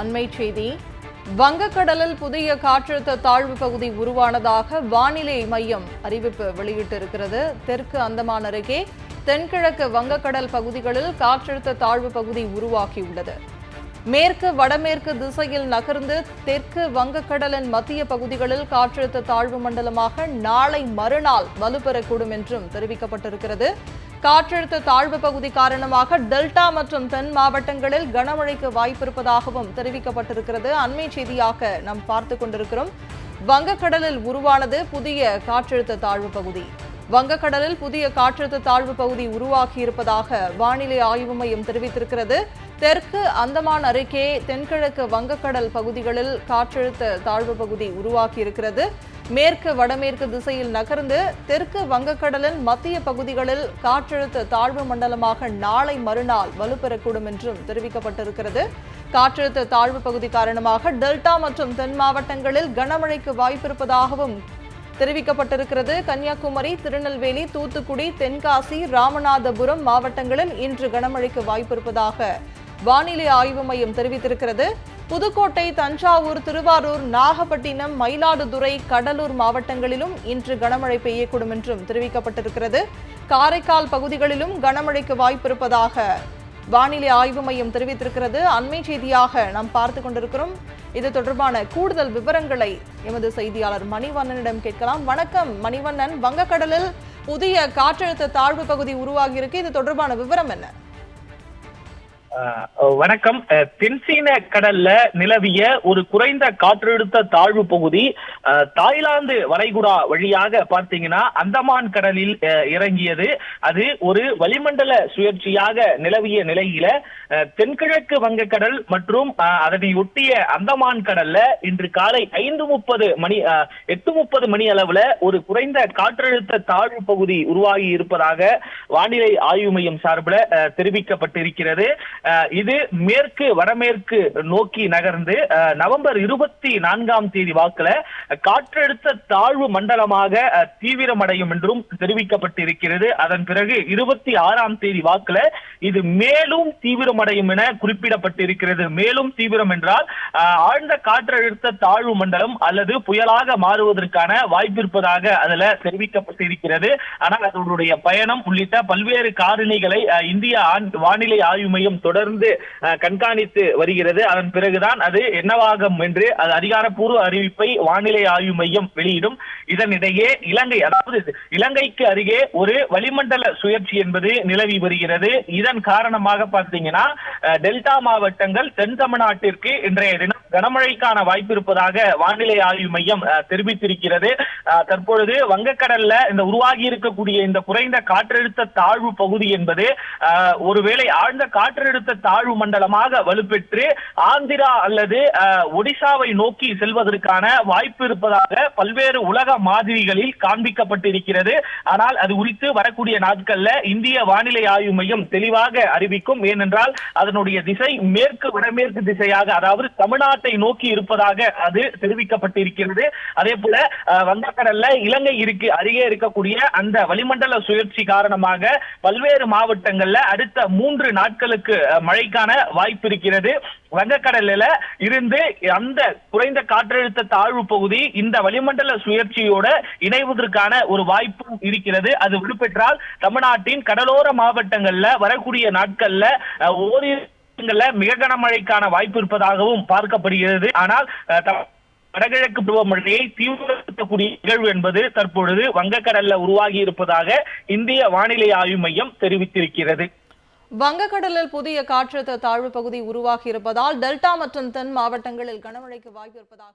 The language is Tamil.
அண்மை செய்தி. வங்கக்கடலில் புதிய காற்றழுத்த தாழ்வு பகுதி உருவானதாக வானிலை மையம் அறிவிப்பு வெளியிட்டிருக்கிறது. தெற்கு அந்தமான் அருகே தென்கிழக்கு வங்கக்கடல் பகுதிகளில் காற்றழுத்த தாழ்வு பகுதி உருவாகியுள்ளது. மேற்கு வடமேற்கு திசையில் நகர்ந்து தெற்கு வங்கக்கடலின் மத்திய பகுதிகளில் காற்றழுத்த தாழ்வு மண்டலமாக நாளை மறுநாள் வலுப்பெறக்கூடும் என்றும் தெரிவிக்கப்பட்டிருக்கிறது. காற்றழுத்த தாழ்வு பகுதி காரணமாக டெல்டா மற்றும் தென் மாவட்டங்களில் கனமழைக்கு வாய்ப்பிருப்பதாகவும் தெரிவிக்கப்பட்டிருக்கிறது. அண்மை செய்தியாக நாம் பார்த்து கொண்டிருக்கிறோம். வங்கக்கடலில் உருவானது புதிய காற்றழுத்த தாழ்வு பகுதி. வங்கக்கடலில் புதிய காற்றழுத்த தாழ்வு பகுதி உருவாகி இருப்பதாக வானிலை ஆய்வு மையம் தெரிவித்திருக்கிறது. தெற்கு அந்தமான் அருகே தென்கிழக்கு வங்கக்கடல் பகுதிகளில் காற்றழுத்த தாழ்வு பகுதி உருவாகி இருக்கிறது மேற்கு வடமேற்கு திசையில் நகர்ந்து தெற்கு வங்கக்கடலின் மத்திய பகுதிகளில் காற்றழுத்த தாழ்வு மண்டலமாக நாளை மறுநாள் வலுப்பெறக்கூடும் என்றும் தெரிவிக்கப்பட்டிருக்கிறது. காற்றழுத்த தாழ்வு பகுதி காரணமாக டெல்டா மற்றும் தென் மாவட்டங்களில் கனமழைக்கு வாய்ப்பிருப்பதாகவும் தெரிவிக்கப்பட்டிருக்கிறது. கன்னியாகுமரி திருநெல்வேலி தூத்துக்குடி தென்காசி ராமநாதபுரம் மாவட்டங்களில் இன்று கனமழைக்கு வாய்ப்பிருப்பதாக வானிலை ஆய்வு மையம் தெரிவித்திருக்கிறது. புதுக்கோட்டை தஞ்சாவூர் திருவாரூர் நாகப்பட்டினம் மயிலாடுதுறை கடலூர் மாவட்டங்களிலும் இன்று கனமழை பெய்யக்கூடும் என்றும் தெரிவிக்கப்பட்டிருக்கிறது. காரைக்கால் பகுதிகளிலும் கனமழைக்கு வாய்ப்பிருப்பதாக வானிலை ஆய்வு மையம் தெரிவித்திருக்கிறது. அண்மை செய்தியாக நாம் பார்த்து கொண்டிருக்கிறோம். இது தொடர்பான கூடுதல் விவரங்களை எமது செய்தியாளர் மணிவண்ணனிடம் கேட்கலாம். வணக்கம் மணிவண்ணன். வங்கக்கடலில் புதிய காற்றழுத்த தாழ்வு பகுதி உருவாகியிருக்கு. இது தொடர்பான விவரம் என்ன? வணக்கம். அஹ் தென்சீன கடல்ல நிலவிய ஒரு குறைந்த காற்றழுத்த தாழ்வு பகுதி அஹ் தாய்லாந்து வளைகுடா வழியாக பார்த்தீங்கன்னா அந்தமான் கடலில் அஹ் இறங்கியது. அது ஒரு வளிமண்டல சுழற்சியாக நிலவிய நிலையில அஹ் தென்கிழக்கு வங்கக்கடல் மற்றும் அஹ் அதனை ஒட்டிய அந்தமான் கடல்ல இன்று காலை ஐந்து முப்பது மணி அஹ் எட்டு முப்பது மணி அளவுல ஒரு குறைந்த காற்றழுத்த தாழ்வு பகுதி உருவாகி இருப்பதாக வானிலை ஆய்வு மையம் சார்பில் அஹ் தெரிவிக்கப்பட்டிருக்கிறது. இது மேற்கு வடமேற்கு நோக்கி நகர்ந்து நவம்பர் இருபத்தி நான்காம் தேதி வாக்குல காற்றழுத்த தாழ்வு மண்டலமாக தீவிரமடையும் என்றும் தெரிவிக்கப்பட்டிருக்கிறது. அதன் பிறகு இருபத்தி ஆறாம் தேதி வாக்குல இது மேலும் தீவிரமடையும் என குறிப்பிடப்பட்டிருக்கிறது. மேலும் தீவிரம் என்றால் அஹ் ஆழ்ந்த காற்றழுத்த தாழ்வு மண்டலம் அல்லது புயலாக மாறுவதற்கான வாய்ப்பு இருப்பதாக அதுல தெரிவிக்கப்பட்டிருக்கிறது. ஆனால் அதனுடைய பயணம் உள்ளிட்ட பல்வேறு காரணிகளை இந்திய ஆண்- வானிலை ஆய்வு மையம் தொடர்ந்து கண்காணித்து வருகிறது. அதன் பிறகுதான் அது என்னவாகும் என்று அது அதிகாரப்பூர்வ அறிவிப்பை வானிலை ஆய்வு மையம் வெளியிடும். இதனிடையே இலங்கை அதாவது இலங்கைக்கு அருகே ஒரு வளிமண்டல சுழற்சி என்பது நிலவி வருகிறது. இதன் காரணமாக பார்த்தீங்கன்னா டெல்டா மாவட்டங்கள் தென் தமிழ்நாட்டிற்கு இன்றைய தினம் கனமழைக்கான வாய்ப்பு இருப்பதாக வானிலை ஆய்வு மையம் தெரிவித்திருக்கிறது. தற்பொழுது வங்கக்கடல்ல இந்த உருவாகி இருக்கக்கூடிய இந்த குறைந்த காற்றழுத்த தாழ்வு பகுதி என்பது ஒருவேளை ஆழ்ந்த காற்றழுத்த தாழ்வு மண்டலமாக வலுப்பெற்று ஆந்திரா அல்லது ஒடிசாவை நோக்கி செல்வதற்கான வாய்ப்பு இருப்பதாக பல்வேறு உலக மாதிரிகளில் காண்பிக்கப்பட்டிருக்கிறது. ஆனால் அது குறித்து வரக்கூடிய நாட்கள்ல இந்திய வானிலை ஆய்வு மையம் தெளிவாக அறிவிக்கும். ஏனென்றால் அதனுடைய திசை மேற்கு வடமேற்கு திசையாக அதாவது தமிழ்நாட்டை நோக்கி இருப்பதாக அது தெரிவிக்கப்பட்டிருக்கிறது. அதே போல அஹ், வங்கக்கடல்ல இலங்கை இருக்கு அருகே இருக்கக்கூடிய அந்த வளிமண்டல சுழற்சி காரணமாக பல்வேறு மாவட்டங்கள்ல அடுத்த மூன்று நாட்களுக்கு மழைக்கான வாய்ப்பு இருக்கிறது. வங்கக்கடலில இருந்து அந்த குறைந்த காற்றழுத்த தாழ்வு பகுதி இந்த வளிமண்டல சுழற்சியோட இணைவதற்கான ஒரு வாய்ப்பும் இருக்கிறது. அது விடுபெற்றால் தமிழ்நாட்டின் கடலோர மாவட்டங்கள்ல வரக்கூடிய நாட்கள்ல ஓரிரு மிக கனமழைக்கான வாய்ப்பு இருப்பதாகவும் பார்க்கப்படுகிறது. ஆனால் வடகிழக்கு பருவமழையை தீவிரப்படுத்தக்கூடிய நிகழ்வு என்பது தற்பொழுது வங்கக்கடல்ல உருவாகி இருப்பதாக இந்திய வானிலை ஆய்வு மையம் தெரிவித்திருக்கிறது. வங்கக்கடலில் புதிய காற்றழுத்த தாழ்வு பகுதி உருவாகி இருப்பதால் டெல்டா மற்றும் தென் மாவட்டங்களில் கனமழைக்கு வாய்ப்பு இருப்பதாக